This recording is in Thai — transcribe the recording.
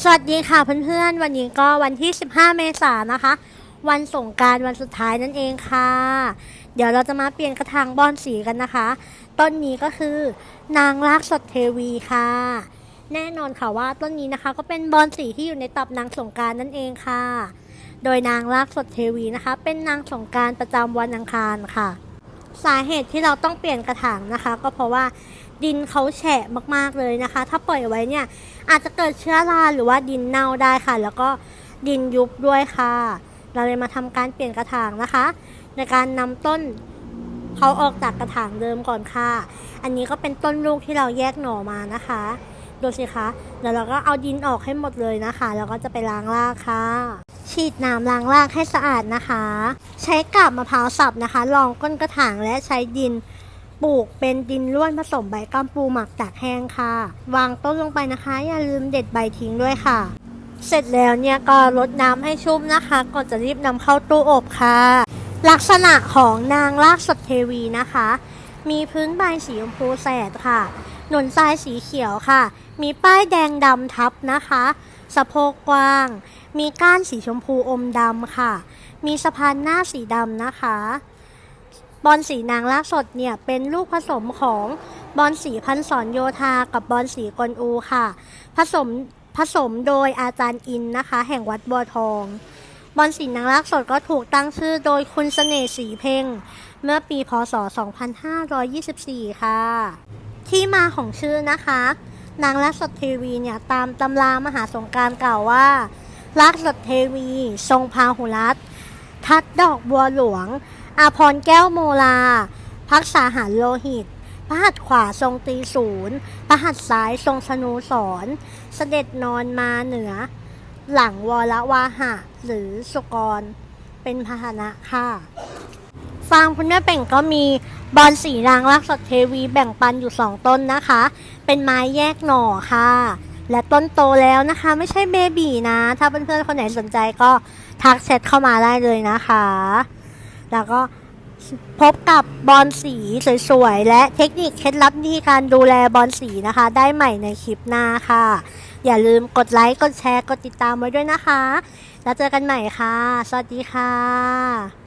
สวัสดีค่ะเพื่อนๆ วันนี้ก็วันที่ 15 เมษายนนะคะ วันสงการวันสุดท้ายนั่นเองค่ะ เดี๋ยวเราจะมาเปลี่ยนกระถางบอนสีกันนะคะ ต้นนี้ก็คือนางรากสดเทวีค่ะ แน่นอนค่ะว่าต้นนี้นะคะ ก็เป็นบอนสีที่อยู่ในตับนางสงการนั่นเองค่ะ โดยนางรากสดเทวีนะคะ เป็นนางสงการประจำวันอังคารค่ะ สาเหตุที่เราต้องเปลี่ยนกระถางนะคะ ก็เพราะว่าดินเขาแฉะมากๆเลยนะคะ ถ้าปล่อยไว้เนี่ยอาจจะเกิดเชื้อราหรือว่าดินเน่าได้ค่ะ แล้วก็ดินยุบด้วยค่ะ เราเลยมาทำการเปลี่ยนกระถางนะคะ ในการนำต้นเขาออกจากกระถางเดิมก่อนค่ะ อันนี้ก็เป็นต้นลูกที่เราแยกหน่อมานะคะดูสิคะเดี๋ยวเราก็เอาดินออกให้หมดเลยนะคะ แล้วก็จะไปล้างรากค่ะ ฉีดน้ำล้างรากให้สะอาดนะคะ ใช้กาบมะพร้าวสับนะคะรองก้นกระถางและใช้ดินปลูกเป็นดินร่วนผสมใบกัมปูหมักตากแห้งค่ะ วางต้นลงไปนะคะ อย่าลืมเด็ดใบทิ้งด้วยค่ะ เสร็จแล้วเนี่ยก็รดน้ำให้ชุ่มนะคะ ก่อนจะรีบนำเข้าตู้อบค่ะ ลักษณะของนางรากสดเทวีนะคะ มีพื้นใบสีชมพูแสดค่ะ หนุนทรายสีเขียวค่ะ มีป้ายแดงดำทับนะคะ สะโพกกว้าง มีก้านสีชมพูอมดำค่ะ มีสะพานหน้าสีดำนะคะ บอลสีนางลากสดเนี่ยเป็นลูกผสมของบอลสีพันศรโยธากับบอลสีกวนอูค่ะ ผสมผสมโดยอาจารย์อินนะคะ แห่งวัดบัวทองบอลสีนางลากสดก็ถูกตั้งชื่อโดยคุณเสน่ห์สีเพ่ง เมื่อปีพศ 2524 ค่ะ ที่มาของชื่อนะคะ นางลักษณ์เทวีเนี่ยตามตำรามหาสงการกล่าวว่าลักษณ์เทวีทรงพาหุรัตทัดดอกบัวหลวง อาพรแก้วโมลา พักษาหารโลหิตพระหัตถ์ขวาทรงตีศูนย์พระหัตถ์ซ้ายทรงสนูสอนเสด็จนอนมาเหนือ หลังวรวาหะ หรือสุกร เป็นพาหนะค่ะ ฟางพุนแม่เป่งก็มีบอลสีรางรักสดเทวีแบ่งปันอยู่ 2 ต้นนะคะ เป็นไม้แยกหน่อค่ะ และต้นโตแล้วนะคะ ไม่ใช่เบบีนะ ถ้าเพื่อนๆคนไหนสนใจก็ทักแชทเข้ามาได้เลยนะคะ แล้วก็พบกับบอลสีสวยๆ และเทคนิคเคล็ดลับวิธีการดูแลบอลสีนะคะ ได้ใหม่ในคลิปหน้าค่ะ อย่าลืมกดไลค์ กดแชร์ กดติดตามไว้ด้วยนะคะ แล้วเจอกันใหม่ค่ะ สวัสดีค่ะ